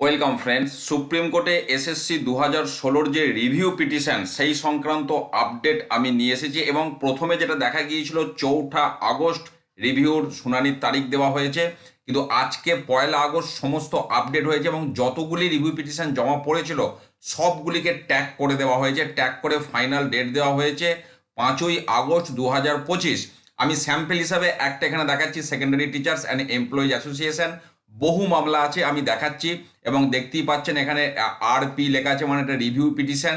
Welcome friends, supreme কোর্টে SSC দু হাজার ষোলোর যে রিভিউ পিটিশন, সেই সংক্রান্ত আপডেট আমি নিয়ে এসেছি এবং প্রথমে যেটা দেখা গিয়েছিল, চৌঠা আগস্ট রিভিউর শুনানির তারিখ দেওয়া হয়েছে। কিন্তু আজকে পয়লা আগস্ট সমস্ত আপডেট হয়েছে এবং যতগুলি রিভিউ পিটিশন জমা পড়েছিল, সবগুলিকে ট্যাগ করে দেওয়া হয়েছে। ট্যাগ করে ফাইনাল ডেট দেওয়া হয়েছে পাঁচই আগস্ট দু হাজার পঁচিশ। আমি স্যাম্পল হিসাবে একটা এখানে দেখাচ্ছি, secondary teachers and employees association. বহু মামলা আছে, আমি দেখাচ্ছি এবং দেখতেই পাচ্ছেন এখানে আর পি লেখা আছে মানে একটা রিভিউ পিটিশন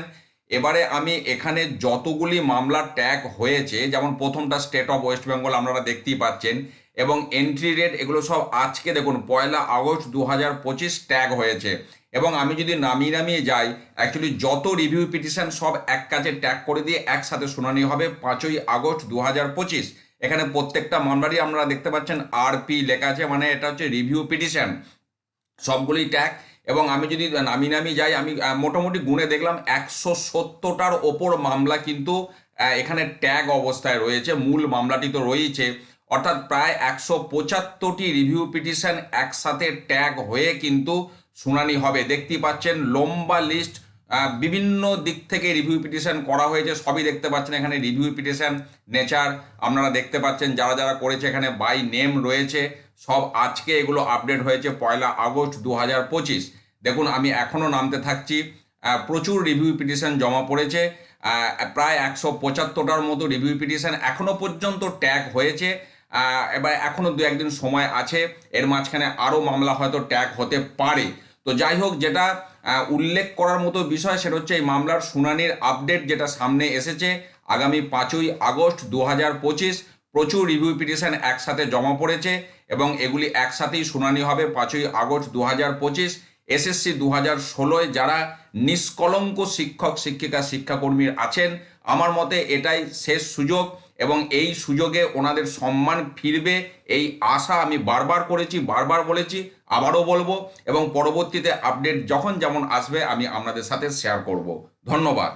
এবারে আমি এখানে যতগুলি মামলা ট্যাগ হয়েছে, যেমন প্রথমটা স্টেট অফ ওয়েস্ট বেঙ্গল আপনারা দেখতেই পাচ্ছেন, এবং এন্ট্রি রেট এগুলো সব আজকে দেখুন, পয়লা আগস্ট দু হাজার পঁচিশ ট্যাগ হয়েছে। এবং আমি যদি নামিয়ে নামিয়ে যাই অ্যাকচুয়ালি যত রিভিউ পিটিশন সব এক কাজে ট্যাগ করে দিয়ে একসাথে শুনানি হবে, পাঁচই আগস্ট দু হাজার পঁচিশ। এখানে প্রত্যেকটা মামলারই আমরা দেখতে পাচ্ছেন আর পি লেখা আছে মানে এটা হচ্ছে রিভিউ পিটিশন সবগুলি ট্যাগ এবং আমি যদি নামি নামি যাই, আমি মোটামুটি গুণে দেখলাম একশো সত্তরটার ওপর মামলা কিন্তু এখানে ট্যাগ অবস্থায় রয়েছে, মূল মামলাটি তো রয়েছে অর্থাৎ প্রায় একশো পঁচাত্তরটি রিভিউ পিটিশন একসাথে ট্যাগ হয়ে কিন্তু শুনানি হবে। দেখতেই পাচ্ছেন লম্বা লিস্ট বিভিন্ন দিক থেকে রিভিউ পিটিশন করা হয়েছে, সবই দেখতে পাচ্ছেন এখানে রিভিউ পিটিশন নেচার আপনারা দেখতে পাচ্ছেন, যারা যারা করেছে এখানে বাই নেম রয়েছে, সব আজকে এগুলো আপডেট হয়েছে, পয়লা আগস্ট দু হাজার পঁচিশ। দেখুন, আমি এখনও নামতে থাকছি প্রচুর রিভিউ পিটিশন জমা পড়েছে প্রায় একশো পঁচাত্তরটার মতো রিভিউ পিটিশন এখনও পর্যন্ত ট্যাগ হয়েছে এবার এখনও দু একদিন সময় আছে, এর মাঝখানে আরও মামলা হয়তো ট্যাগ হতে পারে। তো যাই হোক যেটা উল্লেখ করার মতো বিষয় সেটা হচ্ছে এই মামলার শুনানির আপডেট যেটা সামনে এসেছে আগামী পাঁচই আগস্ট দু হাজার পঁচিশ। প্রচুর রিভিউ পিটিশন একসাথে জমা পড়েছে এবং এগুলি একসাথেই শুনানি হবে পাঁচই আগস্ট দু হাজার পঁচিশ। এসএসসি দু হাজার ষোলোয় যারা নিষ্কলঙ্ক শিক্ষক, শিক্ষিকা শিক্ষাকর্মী আছেন, আমার মতে এটাই শেষ সুযোগ এবং এই সুযোগে ওনাদের সম্মান ফিরবে। এই আশা আমি বারবার করেছি, বারবার বলেছি, আবারও বলব এবং পরবর্তীতে আপডেট যখন যেমন আসবে আমি আপনাদের সাথে শেয়ার করব। ধন্যবাদ।